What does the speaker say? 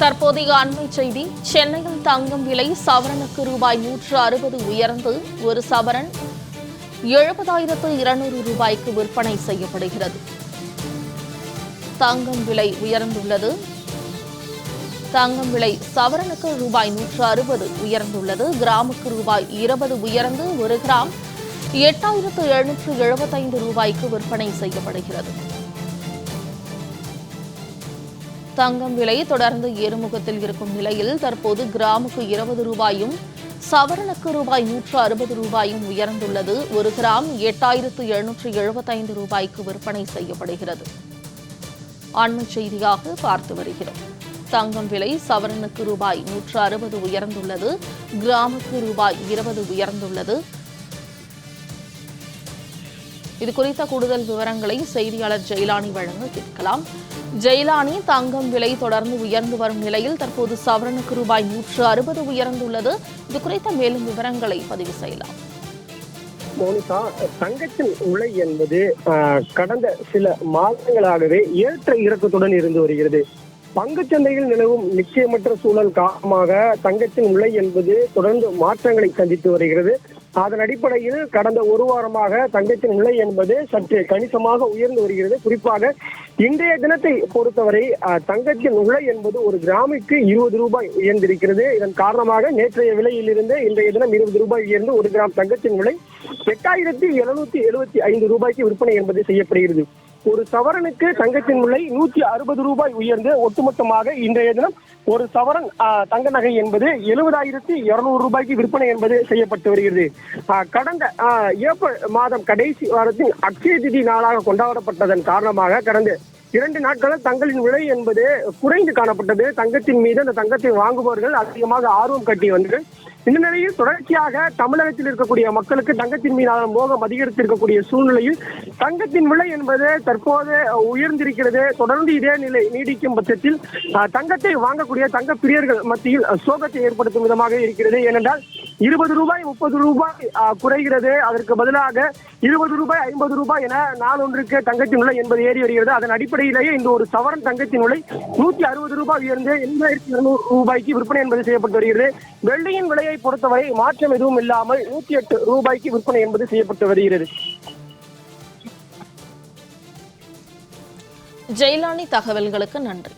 தற்போதைய அண்மை செய்தி சென்னையில் தங்கம் விலை சவரனுக்கு ரூபாய் நூற்று அறுபது உயர்ந்து ஒரு சவரன் எழுபதாயிரத்து இருநூறு ரூபாய்க்கு விற்பனை செய்யப்படுகிறது. தங்கம் விலை உயர்ந்துள்ளது. தங்கம் விலை சவரனுக்கு ரூபாய் நூற்று அறுபது உயர்ந்துள்ளது. கிராமுக்கு ரூபாய் இருபது உயர்ந்து ஒரு கிராம் எட்டாயிரத்து எழுநூற்று எழுபத்தைந்து ரூபாய்க்கு விற்பனை செய்யப்படுகிறது. தங்கம் விலை தொடர்ந்து ஏறுமுகத்தில் இருக்கும் நிலையில் தற்போது கிராமுக்கு இருபது ரூபாயும் சவரனுக்கு ரூபாய் நூற்று அறுபது ரூபாயும் உயர்ந்துள்ளது. ஒரு கிராம் எட்டாயிரத்து எழுநூற்று எழுபத்தைந்து ரூபாய்க்கு விற்பனை செய்யப்படுகிறது. அண்மை செய்தியாக பார்த்து வருகிறோம். தங்கம் விலை சவரனுக்கு ரூபாய் நூற்று அறுபது உயர்ந்துள்ளது. கிராமுக்கு ரூபாய் இருபது உயர்ந்துள்ளது. இது குறித்த கூடுதல் விவரங்களை செய்தியாளர் ஜெயலானி வழங்க கேட்கலாம். ஜெயலானி தங்கம் விலை தொடர்ந்து உயர்ந்து வரும் நிலையில் தற்போது சவரனுக்கு ரூபாய் நூற்று அறுபது உயர்ந்துள்ளது. இது குறித்த மேலும் விவரங்களை பதிவு செய்யலாம். மோனிகா தங்கத்தின் உலை என்பது ஆஹ், கடந்த சில மாதங்களாகவே ஏற்ற இறக்கத்துடன் இருந்து வருகிறது. பங்குச்சந்தையில் நிலவும் நிச்சயமற்ற சூழல் காரணமாக தங்கத்தின் உலை என்பது தொடர்ந்து மாற்றங்களை சந்தித்து வருகிறது. அதன் அடிப்படையில் கடந்த ஒரு வாரமாக தங்கத்தின் நிலை என்பது சற்று கணிசமாக உயர்ந்து வருகிறது. குறிப்பாக இன்றைய தினத்தை பொறுத்தவரை தங்கத்தின் விலை என்பது ஒரு கிராமுக்கு இருபது ரூபாய் உயர்ந்திருக்கிறது. இதன் காரணமாக நேற்றைய விலையிலிருந்து இன்றைய தினம் இருபது ரூபாய் உயர்ந்து ஒரு கிராம் தங்கத்தின் விலை எட்டாயிரத்தி எழுநூத்தி எழுபத்தி ஐந்து ரூபாய்க்கு விற்பனை என்பது செய்யப்படுகிறது. ஒரு சவரனுக்கு தங்கத்தின் விலை நூத்தி அறுபது ரூபாய் உயர்ந்து ஒட்டுமொத்தமாக இன்றைய தினம் ஒரு சவரன் ஆஹ், தங்க நகை என்பது எழுபதாயிரத்தி இருநூறு ரூபாய்க்கு விற்பனை என்பது செய்யப்பட்டு வருகிறது. ஆஹ், கடந்த ஆஹ், ஏப்ரல் மாதம் கடைசி வாரத்தின் அக்ஷய திதி நாளாக கொண்டாடப்பட்டதன் காரணமாக கடந்த இரண்டு நாட்களில் தங்களின் விலை என்பது குறைந்து காணப்பட்டது. தங்கத்தின் மீது அந்த தங்கத்தை வாங்குபவர்கள் அதிகமாக ஆர்வம் கட்டி வந்து இந்த நிலையில் தொடர்ச்சியாக தமிழகத்தில் இருக்கக்கூடிய மக்களுக்கு தங்கத்தின் மீதான மோகம் அதிகரித்திருக்கக்கூடிய சூழ்நிலையில் தங்கத்தின் விலை என்பது தற்போது உயர்ந்திருக்கிறது. தொடர்ந்து இதே நிலை நீடிக்கும் பட்சத்தில் தங்கத்தை வாங்கக்கூடிய தங்க பிரியர்கள் மத்தியில் சோகத்தை ஏற்படுத்தும் விதமாக இருக்கிறது. ஏனென்றால் இருபது ரூபாய் முப்பது ரூபாய் குறைகிறது. அதற்கு பதிலாக இருபது ரூபாய் ஐம்பது ரூபாய் என நாளொன்றுக்கு தங்கத்தின் விலை என்பது ஏறி வருகிறது. அதன் அடிப்படையிலேயே இந்த ஒரு சவரன் தங்கத்தின் விலை நூற்றி அறுபது ரூபாய் உயர்ந்து எண்பதாயிரத்தி இருநூறு ரூபாய்க்கு விற்பனை என்பது செய்யப்பட்டு வருகிறது. வெள்ளியின் விலையை பொறுத்தவரை மாற்றம் எதுவும் இல்லாமல் நூற்றி எட்டு ரூபாய்க்கு விற்பனை என்பது செய்யப்பட்டு வருகிறது. ஜெயலானி தகவல்களுக்கு நன்றி.